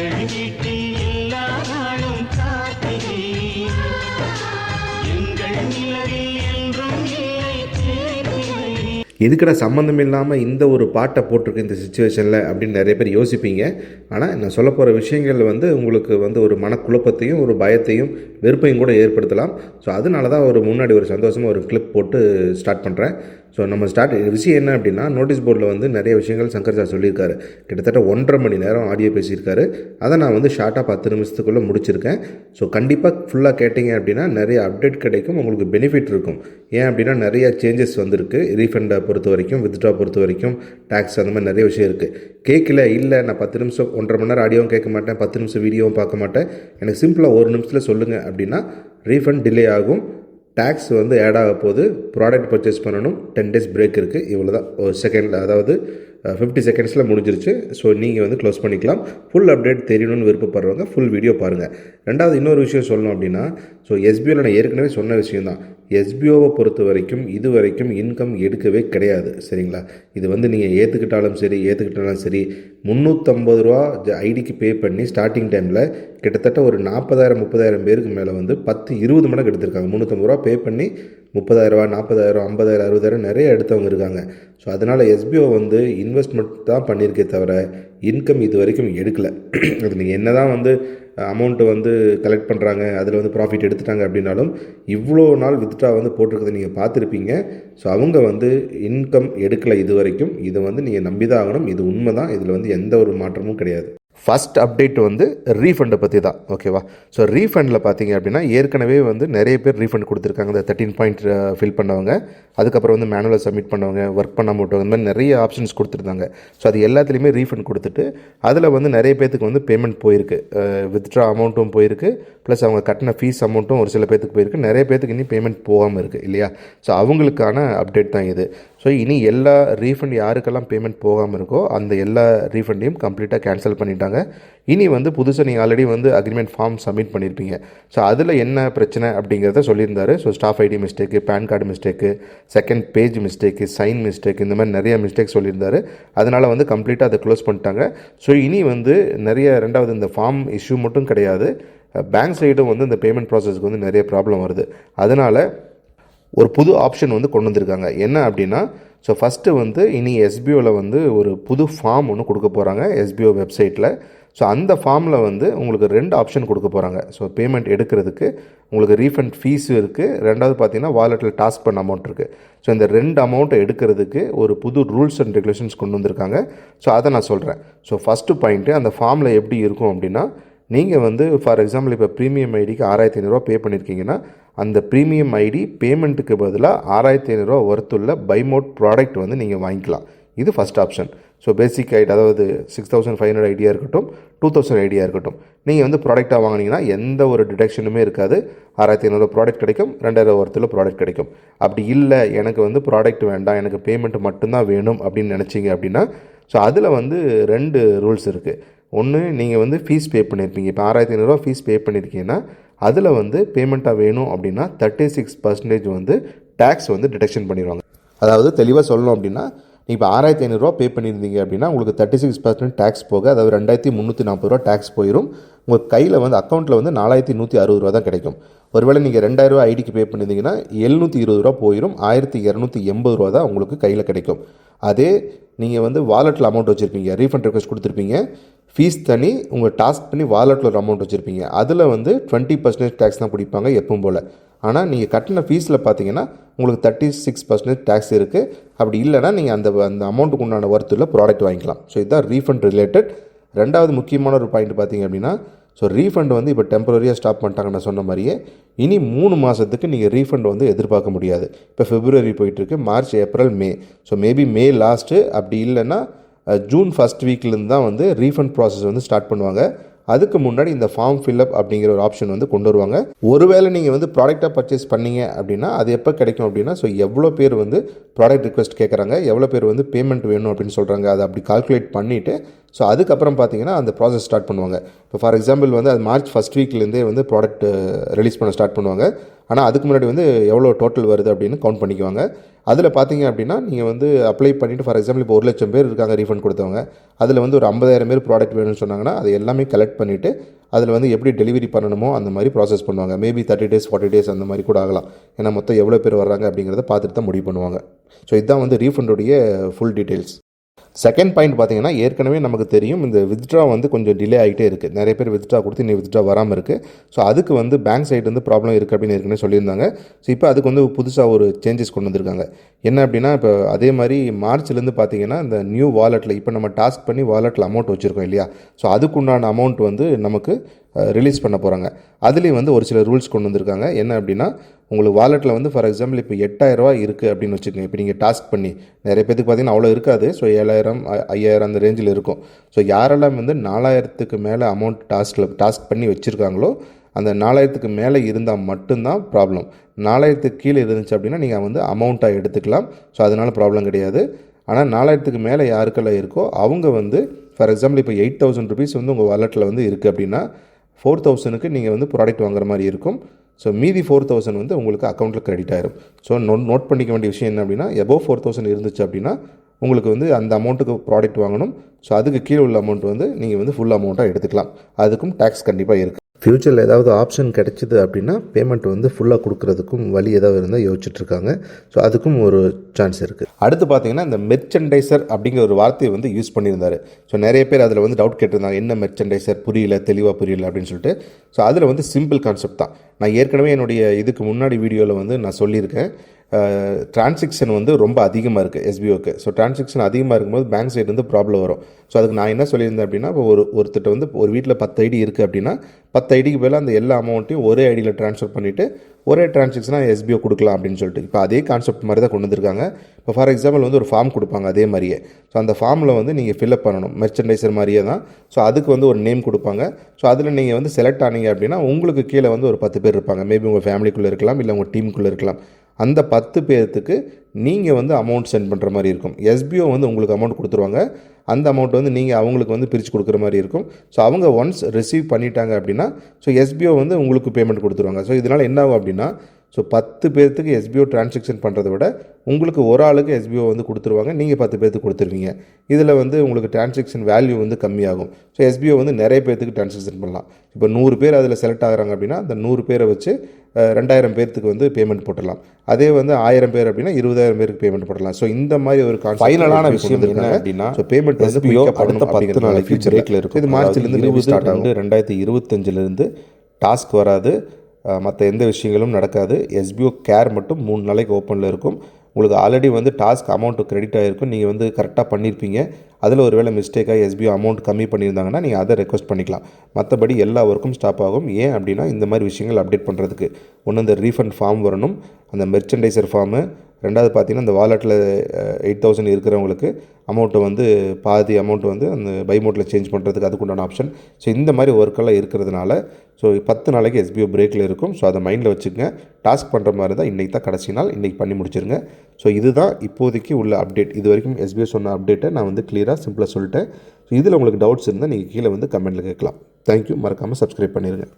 எங்கள் வீட்டில் எல்லா நாளும் எங்கள் நிலவில் என்றும் இல்லை எதுக்கடா சம்மந்தம் இல்லாமல் இந்த ஒரு பாட்டை போட்டிருக்கு இந்த சுச்சுவேஷனில் அப்படின்னு நிறைய பேர் யோசிப்பீங்க. ஆனால் நான் சொல்ல போகிற விஷயங்கள் வந்து உங்களுக்கு வந்து ஒரு மனக்குழப்பத்தையும் ஒரு பயத்தையும் வெறுப்பையும் கூட ஏற்படுத்தலாம். ஸோ அதனால தான் ஒரு முன்னாடி ஒரு சந்தோஷமாக ஒரு கிளிப் போட்டு ஸ்டார்ட் பண்ணுறேன் ஸோ நம்ம ஸ்டார்ட் விஷயம் என்ன அப்படின்னா நோட்டீஸ் போர்டில் வந்து நிறைய விஷயங்கள் சங்கர் சார் சொல்லியிருக்காரு. கிட்டத்தட்ட ஒன்றரை மணி நேரம் ஆடியோ பேசியிருக்காரு. அதை நான் வந்து ஷார்ட்டாக பத்து நிமிஷத்துக்குள்ளே முடிச்சிருக்கேன். ஸோ கண்டிப்பாக ஃபுல்லாக கேட்டிங்க அப்படின்னா நிறைய அப்டேட் கிடைக்கும் உங்களுக்கு பெனிஃபிட் இருக்கும். ஏன் அப்படின்னா நிறைய சேஞ்சஸ் வந்திருக்கு. ரீஃபண்டை பொறுத்த வரைக்கும் வித்ட்ரா பொறுத்த வரைக்கும் டேக்ஸ் அந்த மாதிரி நிறைய விஷயம் இருக்குது கேட்கல இல்லை நான் பத்து நிமிஷம் ஒன்றரை மணி நேரம் ஆடியோவும் கேட்க மாட்டேன் பத்து நிமிஷம் வீடியோவும் பார்க்க மாட்டேன். எனக்கு சிம்பிளாக ஒரு நிமிஷத்தில் சொல்லுங்கள் அப்படின்னா ரீஃபண்ட் டிலே ஆகும். டேக்ஸ் வந்து ஆட் ஆக போது ப்ராடக்ட் பர்ச்சேஸ் பண்ணணும். டென் டேஸ் பிரேக் இருக்குது இவ்வளோ தான் ஒரு செகண்டில் அதாவது ஃபிஃப்டி செகண்ட்ஸில் முடிஞ்சிருச்சு. ஸோ நீங்கள் வந்து க்ளோஸ் பண்ணிக்கலாம். ஃபுல் அப்டேட் தெரியணும்னு விருப்பப்படுறவங்க ஃபுல் வீடியோ பாருங்கள் ரெண்டாவது இன்னொரு விஷயம் சொல்லணும் அப்படின்னா ஸோ எஸ்பிஓவில் நான் ஏற்கனவே சொன்ன விஷயம் தான் எஸ்பிஓவை பொறுத்த வரைக்கும் இது வரைக்கும் இன்கம் எடுக்கவே கிடையாது. சரிங்களா? இது வந்து நீங்கள் ஏற்றுக்கிட்டாலும் சரி ஏற்றுக்கிட்டாலும் சரி முந்நூற்றம்பது ரூபா ஐடிக்கு பே பண்ணி ஸ்டார்டிங் டைமில் கிட்டத்தட்ட ஒரு நாற்பதாயிரம் முப்பதாயிரம் பேருக்கு மேலே வந்து பத்து இருபது மடங்கு எடுத்திருக்காங்க. முந்நூற்றம்பது ரூபா பே பண்ணி முப்பதாயிரரூவா நாற்பதாயிரம் ஐம்பதாயிரம் அறுபதாயிரம் நிறைய எடுத்தவங்க இருக்காங்க. ஸோ அதனால் எஸ்பிஓ வந்து இன்வெஸ்ட்மெண்ட் தான் பண்ணியிருக்கே தவிர இன்கம் இது வரைக்கும் எடுக்கலை. அது நீங்கள் என்ன தான் வந்து அமௌண்ட்டு வந்து கலெக்ட் பண்ணுறாங்க அதில் வந்து ப்ராஃபிட் எடுத்துட்டாங்க அப்படின்னாலும் இவ்வளோ நாள் வித்ட்ரா வந்து போட்டிருக்கிறத நீங்கள் பார்த்துருப்பீங்க. ஸோ அவங்க வந்து இன்கம் எடுக்கலை இது வரைக்கும் இதை வந்து நீங்கள் நம்பி தான் ஆகணும். இது உண்மை தான் இதில் வந்து எந்த ஒரு மாற்றமும் கிடையாது. ஃபஸ்ட் அப்டேட் வந்து ரீஃபண்டை பற்றி தான் ஓகேவா ஸோ ரீஃபண்டில் பார்த்தீங்க அப்படின்னா ஏற்கனவே வந்து நிறைய பேர் ரீஃபண்ட் கொடுத்துருக்காங்க. இந்த தேர்ட்டின் பாயிண்ட் ஃபில் பண்ணவங்க. அதுக்கப்புறம் வந்து மேனுவலாக சப்மிட் பண்ணவங்க ஒர்க் பண்ண மாட்டவங்க இந்த மாதிரி நிறைய ஆப்ஷன்ஸ் கொடுத்துருந்தாங்க. ஸோ அது எல்லாத்துலேயுமே ரீஃபண்ட் கொடுத்துட்டு அதில் வந்து நிறைய பேர்த்துக்கு வந்து பேமெண்ட் போயிருக்கு. வித்ட்ரா அமௌண்ட்டும் போயிருக்கு. ப்ளஸ் அவங்க கட்டின ஃபீஸ் அமௌண்ட்டும் ஒரு சில பேர்த்துக்கு போயிருக்கு. நிறைய பேர்த்துக்கு இன்னும் பேமெண்ட் போகாமல் இருக்குது இல்லையா? ஸோ அவங்களுக்கான அப்டேட் தான் இது. ஸோ இனி எல்லா ரீஃபண்ட் யாருக்கெல்லாம் பேமெண்ட் போகாமல் இருக்கோ அந்த எல்லா ரீஃபண்டையும் கம்ப்ளீட்டாக கேன்சல் பண்ணிட்டாங்க. இனி வந்து புதுசாக நீங்கள் ஆல்ரெடி வந்து அக்ரிமெண்ட் ஃபார்ம் சப்மிட் பண்ணியிருப்பீங்க ஸோ அதில் என்ன பிரச்சனை அப்படிங்கிறத சொல்லியிருந்தாரு. So staff ID mistake PAN card mistake second page mistake sign mistake இந்த மாதிரி நிறைய மிஸ்டேக் சொல்லியிருந்தாரு. அதனால் வந்து கம்ப்ளீட்டாக அதை க்ளோஸ் பண்ணிட்டாங்க. ஸோ இனி வந்து நிறைய ரெண்டாவது இந்த ஃபார்ம் இஷ்யூ மட்டும் கிடையாது. பேங்க் சைடும் வந்து இந்த பேமெண்ட் ப்ராசஸ்க்கு வந்து நிறைய ப்ராப்ளம் வருது. அதனால் ஒரு புது ஆப்ஷன் வந்து கொண்டு வந்திருக்காங்க. என்ன அப்படின்னா ஸோ ஃபஸ்ட்டு வந்து இனி எஸ்பிஓவில் வந்து ஒரு புது ஃபார்ம் ஒன்று கொடுக்க போகிறாங்க எஸ்பிஓ வெப்சைட்டில் ஸோ அந்த ஃபார்மில் வந்து உங்களுக்கு ரெண்டு ஆப்ஷன் கொடுக்க போகிறாங்க ஸோ பேமெண்ட் எடுக்கிறதுக்கு உங்களுக்கு ரீஃபண்ட் ஃபீஸும் இருக்குது ரெண்டாவது பார்த்தீங்கன்னா வாலெட்டில் டாஸ்க் பண்ண அமௌண்ட் இருக்குது ஸோ இந்த ரெண்டு அமௌண்ட்டை எடுக்கிறதுக்கு ஒரு புது ரூல்ஸ் அண்ட் ரெகுலேஷன்ஸ் கொண்டு வந்திருக்காங்க. ஸோ அதை நான் சொல்கிறேன் ஸோ ஃபஸ்ட்டு பாயிண்ட்டு அந்த ஃபார்மில் எப்படி இருக்கும் அப்படின்னா நீங்கள் வந்து ஃபார் எக்ஸாம்பிள் இப்போ ப்ரீமியம் ஐடிக்கு ஆறாயிரத்தி ஐநூறுரூவா பே பண்ணியிருக்கீங்கன்னா அந்த ப்ரீமியம் ஐடி பேமெண்ட்டுக்கு பதிலாக ஆறாயிரத்தி ஐநூறுரூவா ஒர்த்துள்ள பைமோட் ப்ராடக்ட் வந்து நீங்கள் வாங்கிக்கலாம். இது first option so basic ID அதாவது six thousand five hundred idea இருக்கட்டும் டூ தௌசண்ட் ஐடியா இருக்கட்டும். நீங்கள் வந்து ப்ராடக்டாக வாங்கினீங்கன்னா எந்த ஒரு டிடக்ஷனுமே இருக்காது. ஆறாயிரத்தி ஐநூறு ப்ராடக்ட் கிடைக்கும் ரெண்டாயிரம் ஒருத்தில் ப்ராடக்ட் கிடைக்கும். அப்படி இல்லை எனக்கு வந்து ப்ராடக்ட் வேண்டாம் எனக்கு பேமெண்ட் மட்டும்தான் வேணும் அப்படின்னு நினச்சிங்க அப்படின்னா ஸோ அதில் வந்து ரெண்டு ரூல்ஸ் இருக்குது ஒன்று நீங்கள் வந்து ஃபீஸ் பே பண்ணியிருப்பீங்க இப்போ ஆறாயிரத்தி ஐநூறுரூவா ஃபீஸ் பே பண்ணியிருக்கீங்கன்னா அதில் வந்து பேமெண்ட்டாக வேணும் அப்படின்னா தேர்ட்டி சிக்ஸ் பர்சன்டேஜ் வந்து டேக்ஸ் வந்து டிடெக்ஷன் பண்ணிடுவாங்க. அதாவது தெளிவாக சொல்லணும் அப்படின்னா நீங்கள் இப்போ ஆறாயிரத்தி ஐநூறுரூவா பே பண்ணியிருந்தீங்க அப்படின்னா உங்களுக்கு தேர்ட்டி சிக்ஸ் பர்சன்ட் டேக்ஸ் போக அதாவது ரெண்டாயிரத்தி முந்நூற்றி நாற்பது ரூபா டேக்ஸ் போயிடும் உங்கள் கையில் வந்து அக்கௌண்ட்டில் வந்து நாலாயிரத்தி நூற்றி அறுபது ரூபா தான் கிடைக்கும். ஒருவேளை நீங்கள் ரெண்டாயிரரூவா ஐடிக்கு பே பண்ணியிருந்தீங்கன்னா எழுநூற்றி இருபது ரூபா போயிடும் ஆயிரத்தி இரநூத்தி எண்பது ரூபா தான் உங்களுக்கு கையில் கிடைக்கும். அதே நீங்கள் வந்து வாலெட்டில் அமௌண்ட் வச்சுருப்பீங்க. Refund request கொடுத்துருப்பீங்க. ஃபீஸ் தனி உங்கள் டாஸ்க் பண்ணி வாலெட்டில் ஒரு அமௌண்ட் வச்சுருப்பீங்க. அதில் வந்து டுவெண்ட்டி பர்சன்டேஜ் டேக்ஸ் தான் பிடிப்பாங்க எப்பவும் போல். ஆனால் நீங்கள் கட்டின ஃபீஸில் பார்த்தீங்கன்னா உங்களுக்கு தேர்ட்டி சிக்ஸ் பர்சன்டேஜ் டேக்ஸ் இருக்குது அப்படி இல்லைனா நீங்கள் அந்த அந்த அமௌண்ட்டுக்கு உண்டான ஒர்த்தில் ப்ராடக்ட் வாங்கிக்கலாம். ஸோ இதுதான் ரீஃபண்ட் ரிலேட்டட் ரெண்டாவது முக்கியமான ஒரு பாயிண்ட் பார்த்தீங்க அப்படின்னா ஸோ ரீஃபண்ட் வந்து இப்போ டெம்பரரியாக ஸ்டாப் பண்ணிட்டாங்க நான் சொன்ன மாதிரியே இனி மூணு மாதத்துக்கு நீங்கள் ரீஃபண்ட் வந்து எதிர்பார்க்க முடியாது. இப்போ ஃபிப்ரவரி போயிட்டுருக்கு March April May so maybe May last அப்படி இல்லைன்னா ஜூன் ஃபஸ்ட் வீக்லேருந்து தான் வந்து ரீஃபண்ட் ப்ராசஸ் வந்து ஸ்டார்ட் பண்ணுவாங்க. அதுக்கு முன்னாடி இந்த ஃபார்ம் ஃபில்அப் அப்படிங்கிற ஒரு ஆப்ஷன் வந்து கொண்டு வருவாங்க. ஒருவேளை நீங்கள் வந்து ப்ராடக்டாக பர்ச்சேஸ் பண்ணீங்க அப்படின்னா அது எப்போ கிடைக்கும் அப்படின்னா ஸோ எவ்வளோ பேர் வந்து ப்ராடக்ட் ரிக்வஸ்ட் கேட்குறாங்க எவ்வளோ பேர் வந்து பேமெண்ட் வேணும் அப்படின்னு சொல்கிறாங்க அதை அப்படி கால்குலேட் பண்ணிவிட்டு ஸோ அதுக்கப்புறம் பார்த்தீங்கன்னா அந்த ப்ராசஸ் ஸ்டார்ட் பண்ணுவாங்க. இப்போ ஃபார் எக்ஸாம்பிள் வந்து அது மார்ச் ஃபஸ்ட் வீக்லேருந்தே வந்து ப்ராடக்ட் ரிலீஸ் பண்ண ஸ்டார்ட் பண்ணுவாங்க. ஆனால் அதுக்கு முன்னாடி வந்து எவ்வளோ டோட்டல் வருது அப்படின்னு கவுண்ட் பண்ணிக்குவாங்க. அதில் பார்த்தீங்க அப்படின்னா நீங்கள் வந்து அப்ளை பண்ணிவிட்டு ஃபார் எக்ஸாம்பிள் இப்போ ஒரு லட்சம் பேர் இருக்காங்க ரீஃபண்ட் கொடுத்தவங்க. அதில் வந்து ஒரு ஐம்பதாயிரம் பேர் ப்ராடக்ட் வேணும்னு சொன்னாங்கன்னா அது எல்லாமே கலெக்ட் பண்ணிவிட்டு அதில் வந்து எப்படி டெலிவரி பண்ணணுமோ அந்த மாதிரி ப்ராசஸ் பண்ணுவாங்க. Maybe thirty days forty days அந்த மாதிரி கூட ஆகலாம். ஏன்னா மொத்தம் எவ்வளோ பேர் வர்றாங்க அப்படிங்கிறத பார்த்துட்டு தான் முடிவு பண்ணுவாங்க. ஸோ இதுதான் வந்து ரீஃபண்டுடைய ஃபுல் டீட்டெயில்ஸ் செகண்ட் பாயிண்ட் பார்த்தீங்கன்னா ஏற்கனவே நமக்கு தெரியும் இந்த வித்ட்ரா வந்து கொஞ்சம் டிலே ஆகிட்டே இருக்குது நிறைய பேர் வித்ட்ரா கொடுத்து இன்னும் வித்ட்ரா வராமல் இருக்குது ஸோ அதுக்கு வந்து பேங்க் சைடு வந்து ப்ராப்ளம் இருக்குது அப்படின்னு ஏற்கனவே சொல்லியிருந்தாங்க. ஸோ இப்போ அதுக்கு வந்து புதுசாக ஒரு சேஞ்சஸ் கொண்டு வந்திருக்காங்க. என்ன அப்படின்னா இப்போ அதே மாதிரி மார்ச்லேருந்து பார்த்தீங்கன்னா இந்த நியூ வாலெட்டில் இப்போ நம்ம டாஸ்க் பண்ணி வாலெட்டில் அமௌண்ட் வச்சுருக்கோம் இல்லையா? ஸோ அதுக்குண்டான அமௌண்ட் வந்து நமக்கு ரிலீஸ் பண்ண போகிறாங்க அதுலேயும் வந்து ஒரு சில ரூல்ஸ் கொண்டு வந்திருக்காங்க. என்ன அப்படின்னா உங்களுக்கு வாலெட்டில் வந்து ஃபார் எக்ஸாம்பிள் இப்போ எட்டாயிரரூவா இருக்குது அப்படின்னு வச்சுக்கோங்க. இப்போ நீங்கள் டாஸ்க் பண்ணி நிறைய பேத்துக்கு பார்த்தீங்கன்னா அவ்வளோ இருக்காது. ஸோ ஏழாயிரம் ஐயாயிரம் அந்த ரேஞ்சில் இருக்கும். ஸோ யாரெல்லாம் வந்து நாலாயிரத்துக்கு மேலே அமௌண்ட் டாஸ்கில் டாஸ்க் பண்ணி வச்சுருக்காங்களோ அந்த நாலாயிரத்துக்கு மேலே இருந்தால் மட்டும்தான் ப்ராப்ளம் நாலாயிரத்துக்கு கீழே இருந்துச்சு அப்படின்னா நீங்கள் வந்து அமௌண்ட்டாக எடுத்துக்கலாம். ஸோ அதனால் ப்ராப்ளம் கிடையாது. ஆனால் நாலாயிரத்துக்கு மேலே யாருக்கெல்லாம் இருக்கோ அவங்க வந்து ஃபார் எக்ஸாம்பிள் இப்போ எயிட் தௌசண்ட் ருபீஸ் வந்து உங்கள் வாலெட்டில் வந்து இருக்குது அப்படின்னா ஃபோர் தௌசண்ட்க்கு நீங்கள் வந்து ப்ராடக்ட் வாங்குற மாதிரி இருக்கும். ஸோ மீதி ஃபோர் தௌசண்ட் வந்து உங்களுக்கு அக்கௌண்ட்டில் கிரெடிட் ஆயிரும். ஸோ நோட் நோட் பண்ணிக்க வேண்டிய விஷயம் என்ன அப்படின்னா எபோவ் ஃபோர் தௌசண்ட் இருந்துச்சு அப்படின்னா உங்களுக்கு வந்து அந்த அமௌண்ட்டுக்கு ப்ராடக்ட் வாங்கணும். ஸோ அதுக்கு கீழே உள்ள அமௌண்ட் வந்து நீங்கள் வந்து ஃபுல் அமௌண்ட்டாக எடுத்துக்கலாம். அதுக்கும் டேக்ஸ் கண்டிப்பாக இருக்குது ஃப்யூச்சரில் ஏதாவது ஆப்ஷன் கிடைச்சிது அப்படின்னா பேமெண்ட் வந்து ஃபுல்லாக கொடுக்குறதுக்கும் வழி ஏதாவது இருந்தால் யோசிச்சுட்ருக்காங்க. ஸோ அதுக்கும் ஒரு சான்ஸ் இருக்குது அடுத்து பார்த்தீங்கன்னா இந்த மெர்ச்சன்டைசர் அப்படிங்கிற ஒரு வார்த்தையை வந்து யூஸ் பண்ணியிருந்தார். ஸோ நிறைய பேர் அதில் வந்து டவுட் கேட்டிருந்தாங்க. என்ன மெர்ச்சன்டைசர் புரியல தெளிவாக புரியல அப்படின்னு சொல்லிட்டு. ஸோ அதில் வந்து சிம்பிள் கான்செப்ட் தான். நான் ஏற்கனவே என்னுடைய இதுக்கு முன்னாடி வீடியோவில் வந்து நான் சொல்லியிருக்கேன். டிரான்சாக்ஷன் வந்து ரொம்ப அதிகமாக இருக்குது எஸ்பிஓக்கு ஸோ டிரான்சாக்ஷன் அதிகமாக இருக்கும்போது பேங்க் சைடு வந்து ப்ராப்ளம் வரும். ஸோ அதுக்கு நான் என்ன சொல்லியிருந்தேன் அப்படின்னா இப்போ ஒரு ஒருத்தட்ட வந்து ஒரு வீட்டில் பத்து ஐடி இருக்குது அப்படின்னா பத்து ஐடிக்கு பதிலாக அந்த எல்லா அமௌண்ட்டையும் ஒரே ஐடியில் ட்ரான்ஸ்ஃபர் பண்ணிவிட்டு ஒரே டிரான்சாக்ஷனாக எஸ்பிஓ கொடுக்கலாம் அப்படின்னு சொல்லிட்டு. இப்போ அதே கான்செப்ட் மாதிரி தான் கொண்டு வந்திருக்காங்க. இப்போ ஃபார் எக்ஸாம்பிள் வந்து ஒரு ஃபார்ம் கொடுப்பாங்க அதே மாதிரியே. ஸோ அந்த ஃபார்மில் வந்து நீங்கள் ஃபில்அப் பண்ணணும். மெர்ச்சன்டைசர் மாதிரியே தான். ஸோ அதுக்கு வந்து ஒரு நேம் கொடுப்பாங்க. ஸோ அதில் நீங்கள் வந்து செலக்ட் ஆனீங்க அப்படின்னா உங்களுக்கு கீழே வந்து ஒரு பத்து பேர் இருப்பாங்க. மேபி உங்கள் ஃபேமிலிக்குள்ளே இருக்கலாம் இல்லை உங்கள் டீமுக்குள்ளே இருக்கலாம். அந்த பத்து பேர்த்துக்கு நீங்கள் வந்து அமௌண்ட் சென்ட் பண்ணுற மாதிரி இருக்கும். எஸ்பிஓ வந்து உங்களுக்கு அமௌண்ட் கொடுத்துருவாங்க. அந்த அமௌண்ட் வந்து நீங்கள் அவங்களுக்கு வந்து பிரித்து கொடுக்குற மாதிரி இருக்கும். ஸோ அவங்க ஒன்ஸ் ரிசீவ் பண்ணிட்டாங்க அப்படின்னா ஸோ எஸ்பிஓ வந்து உங்களுக்கு பேமெண்ட் கொடுத்துருவாங்க. ஸோ இதனால் என்ன ஆகும் அப்படின்னா ஸோ பத்து பேர்த்துக்கு எஸ்பிஓ டிரான்சாக்ஷன் பண்ணுறதை விட உங்களுக்கு ஒரு ஆளுக்கு எஸ்பிஓ வந்து கொடுத்துருவாங்க. நீங்கள் பத்து பேர்த்துக்கு கொடுத்துருவீங்க. இதில் வந்து உங்களுக்கு டிரான்சாக்ஷன் வேல்யூ வந்து கம்மியாகும். ஸோ எஸ்பிஓ வந்து நிறைய பேர்த்துக்கு டிரான்சாக்ஷன் பண்ணலாம். இப்போ நூறு பேர் அதில் செலக்ட் ஆகுறாங்க அப்படின்னா அந்த நூறு பேரை வச்சு ரெண்டாயிரம் பேர்த்துக்கு வந்து பேமெண்ட் போட்டுடலாம். அதே வந்து ஆயிரம் பேர் அப்படின்னா இருபதாயிரம் பேருக்கு பேமெண்ட் போடலாம் ஸோ இந்த மாதிரி ஒரு ஃபைனலான விஷயம் என்ன அப்படின்னா ஸோ பேமெண்ட் வந்து அடுத்த பத்து நாளைக்கு ஃபியூச்சர் breakல இருக்கும். இது மார்ச்லேருந்து ஸ்டார்ட் ஆகும். ரெண்டாயிரத்தி இருபத்தஞ்சிலேருந்து டாஸ்க் வராது. மற்ற எந்த விஷயங்களும் நடக்காது. எஸ்பிஓ கேர் மட்டும் மூணு நாளைக்கு ஓப்பனில் இருக்கும். உங்களுக்கு ஆல்ரெடி வந்து டாஸ்க் அமௌண்ட் கிரெடிட் ஆகிருக்கும் நீங்கள் வந்து கரெக்டாக பண்ணியிருப்பீங்க அதில் ஒரு வேளை மிஸ்டேக்காக எஸ்பிஓ அமௌண்ட் கம்மி பண்ணியிருந்தாங்கன்னா நீங்கள் அதை ரெக்வஸ்ட் பண்ணிக்கலாம். மற்றபடி எல்லா ஒர்க்கும் ஸ்டாப் ஆகும். ஏன் அப்படின்னா இந்த மாதிரி விஷயங்கள் அப்டேட் பண்ணுறதுக்கு ஒன்று இந்த ரீஃபண்ட் ஃபார்ம் வரணும். அந்த மெர்ச்சன்டைசர் ஃபார்மு ரெண்டாவது பார்த்தீங்கன்னா இந்த வாலெட்டில் எயிட் தௌசண்ட் இருக்கிறவங்களுக்கு அமௌண்ட்டை வந்து பாதி அமௌண்ட் வந்து அந்த பை மோட்டில் சேஞ்ச் பண்ணுறதுக்கு அதுக்குண்டான ஆப்ஷன் ஸோ இந்த மாதிரி ஒர்க்கெல்லாம் இருக்கிறதுனால ஸோ பத்து நாளைக்கு எஸ்பிஓ பிரேக்கில் இருக்கும். ஸோ அதை மைண்டில் வச்சுக்கோங்க. டாஸ்க் பண்ணுற மாதிரி தான் இன்றைக்கி தான் கடைசி நாள். இன்றைக்கி பண்ணி முடிச்சிருங்க. ஸோ இதுதான் இப்போதைக்கு உள்ள அப்டேட் இது வரைக்கும் எஸ்பிஓ சொன்ன அப்டேட்டை நான் வந்து கிளியராக சிம்பிளாக சொல்லிட்டேன். ஸோ இதில் உங்களுக்கு டவுட்ஸ் இருந்தால் நீங்கள் கீழே வந்து கமெண்ட்டில் கேட்கலாம். தேங்க்யூ மறக்காமல் சப்ஸ்கிரைப் பண்ணிடுங்க